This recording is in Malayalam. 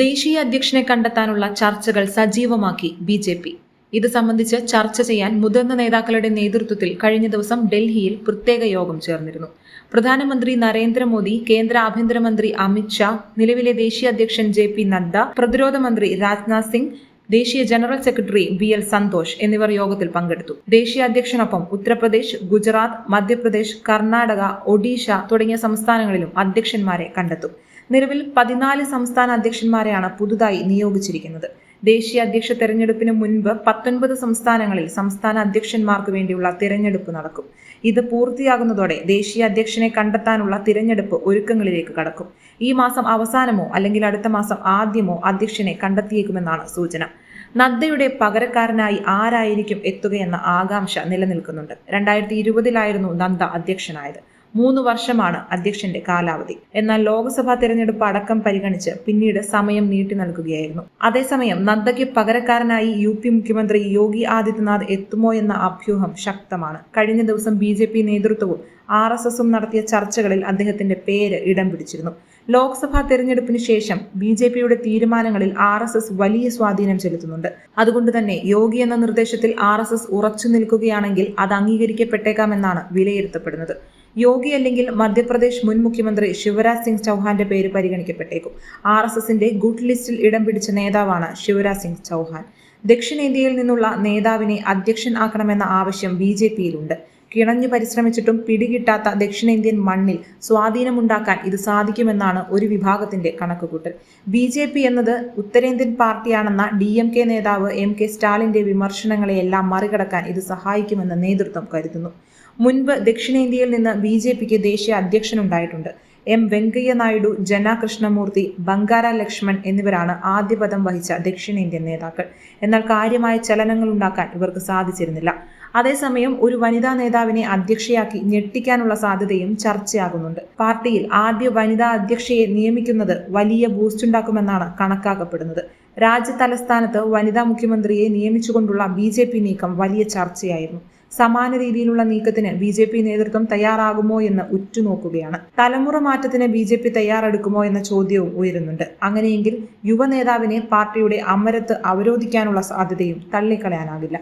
ദേശീയ അധ്യക്ഷനെ കണ്ടെത്താനുള്ള ചർച്ചകൾ സജീവമാക്കി ബി ജെ പി. ഇത് സംബന്ധിച്ച് ചർച്ച ചെയ്യാൻ മുതിർന്ന നേതാക്കളുടെ നേതൃത്വത്തിൽ കഴിഞ്ഞ ദിവസം ഡൽഹിയിൽ പ്രത്യേക യോഗം ചേർന്നിരുന്നു. പ്രധാനമന്ത്രി നരേന്ദ്രമോദി കേന്ദ്ര ആഭ്യന്തരമന്ത്രി അമിത് ഷാ നിലവിലെ ദേശീയ അധ്യക്ഷൻ ജെ പി നദ്ദ പ്രതിരോധ മന്ത്രി രാജ്നാഥ് സിംഗ് ദേശീയ general secretary B L Santhosh എന്നിവർ യോഗത്തിൽ പങ്കെടുത്തു. ദേശീയ അധ്യക്ഷനൊപ്പം ഉത്തർപ്രദേശ് ഗുജറാത്ത് മധ്യപ്രദേശ് കർണാടക ഒഡീഷ തുടങ്ങിയ സംസ്ഥാനങ്ങളിലും അധ്യക്ഷന്മാരെ കണ്ടെത്തും. നിലവിൽ പതിനാല് സംസ്ഥാന അധ്യക്ഷന്മാരെയാണ് പുതുതായി നിയോഗിച്ചിരിക്കുന്നത്. ദേശീയ അധ്യക്ഷ തെരഞ്ഞെടുപ്പിന് മുൻപ് പത്തൊൻപത് സംസ്ഥാനങ്ങളിൽ സംസ്ഥാന അധ്യക്ഷന്മാർക്ക് വേണ്ടിയുള്ള തിരഞ്ഞെടുപ്പ് നടക്കും. ഇത് പൂർത്തിയാകുന്നതോടെ ദേശീയ അധ്യക്ഷനെ കണ്ടെത്താനുള്ള തിരഞ്ഞെടുപ്പ് ഒരുക്കങ്ങളിലേക്ക് കടക്കും. ഈ മാസം അവസാനമോ അല്ലെങ്കിൽ അടുത്ത മാസം ആദ്യമോ അധ്യക്ഷനെ കണ്ടെത്തിയേക്കുമെന്നാണ് സൂചന. നദ്ദയുടെ പകരക്കാരനായി ആരായിരിക്കും എത്തുകയെന്ന ആകാംക്ഷ നിലനിൽക്കുന്നുണ്ട്. രണ്ടായിരത്തി ഇരുപതിലായിരുന്നു നദ്ദ അധ്യക്ഷനായത്. മൂന്ന് വർഷമാണ് അധ്യക്ഷന്റെ കാലാവധി. എന്നാൽ ലോക്സഭാ തെരഞ്ഞെടുപ്പ് അടക്കം പരിഗണിച്ച് പിന്നീട് സമയം നീട്ടി നൽകുകയായിരുന്നു. അതേസമയം നദ്ദയ്ക്ക് പകരക്കാരനായി യു പി മുഖ്യമന്ത്രി യോഗി ആദിത്യനാഥ് എത്തുമോ എന്ന അഭ്യൂഹം ശക്തമാണ്. കഴിഞ്ഞ ദിവസം ബി ജെ പി നേതൃത്വവും ആർ എസ് എസും നടത്തിയ ചർച്ചകളിൽ അദ്ദേഹത്തിന്റെ പേര് ഇടം പിടിച്ചിരുന്നു. ലോക്സഭാ തെരഞ്ഞെടുപ്പിന് ശേഷം ബി ജെ പിയുടെ തീരുമാനങ്ങളിൽ ആർ എസ് എസ് വലിയ സ്വാധീനം ചെലുത്തുന്നുണ്ട്. അതുകൊണ്ട് തന്നെ യോഗി എന്ന നിർദ്ദേശത്തിൽ ആർ എസ് എസ് ഉറച്ചു നിൽക്കുകയാണെങ്കിൽ അത് അംഗീകരിക്കപ്പെട്ടേക്കാമെന്നാണ് വിലയിരുത്തപ്പെടുന്നത്. യോഗി അല്ലെങ്കിൽ മധ്യപ്രദേശ് മുൻ മുഖ്യമന്ത്രി ശിവരാജ് സിംഗ് ചൗഹാന്റെ പേര് പരിഗണിക്കപ്പെട്ടേക്കും. ആർ എസ് എസിന്റെ ഗുഡ് ലിസ്റ്റിൽ ഇടം പിടിച്ച നേതാവാണ് ശിവരാജ് സിംഗ് ചൗഹാൻ. ദക്ഷിണേന്ത്യയിൽ നിന്നുള്ള നേതാവിനെ അധ്യക്ഷൻ ആക്കണമെന്ന ആവശ്യം ബി ജെ പിയിലുണ്ട്. കിണഞ്ഞു പരിശ്രമിച്ചിട്ടും പിടികിട്ടാത്ത ദക്ഷിണേന്ത്യൻ മണ്ണിൽ സ്വാധീനമുണ്ടാക്കാൻ ഇത് സാധിക്കുമെന്നാണ് ഒരു വിഭാഗത്തിന്റെ കണക്കുകൂട്ടൽ. ബി ജെ പി എന്നത് ഉത്തരേന്ത്യൻ പാർട്ടിയാണെന്ന ഡി എം കെ നേതാവ് എം കെ സ്റ്റാലിന്റെ വിമർശനങ്ങളെയെല്ലാം മറികടക്കാൻ ഇത് സഹായിക്കുമെന്ന് നേതൃത്വം കരുതുന്നു. മുൻപ് ദക്ഷിണേന്ത്യയിൽ നിന്ന് ബി ജെ പിക്ക് ദേശീയ അധ്യക്ഷനുണ്ടായിട്ടുണ്ട്. എം വെങ്കയ്യ നായിഡു ജന കൃഷ്ണമൂർത്തി ബംഗാര ലക്ഷ്മൺ എന്നിവരാണ് ആദ്യപദം വഹിച്ച ദക്ഷിണേന്ത്യൻ നേതാക്കൾ. എന്നാൽ കാര്യമായ ചലനങ്ങൾ ഉണ്ടാക്കാൻ ഇവർക്ക് സാധിച്ചിരുന്നില്ല. അതേസമയം ഒരു വനിതാ നേതാവിനെ അധ്യക്ഷയാക്കി ഞെട്ടിക്കാനുള്ള സാധ്യതയും ചർച്ചയാകുന്നുണ്ട്. പാർട്ടിയിൽ ആദ്യ വനിതാ അധ്യക്ഷയെ നിയമിക്കുന്നത് വലിയ ബൂസ്റ്റുണ്ടാക്കുമെന്നാണ് കണക്കാക്കപ്പെടുന്നത്. രാജ്യ തലസ്ഥാനത്ത് വനിതാ മുഖ്യമന്ത്രിയെ നിയമിച്ചുകൊണ്ടുള്ള ബി ജെ പി നീക്കം വലിയ ചർച്ചയായിരുന്നു. സമാന രീതിയിലുള്ള നീക്കത്തിന് ബി ജെ പി നേതൃത്വം തയ്യാറാകുമോ എന്ന് ഉറ്റുനോക്കുകയാണ്. തലമുറ മാറ്റത്തിന് ബി ജെ പി തയ്യാറെടുക്കുമോ എന്ന ചോദ്യവും ഉയരുന്നുണ്ട്. അങ്ങനെയെങ്കിൽ യുവ നേതാവിനെ പാർട്ടിയുടെ അമരത്ത് അവരോധിക്കാനുള്ള സാധ്യതയും തള്ളിക്കളയാനാകില്ല.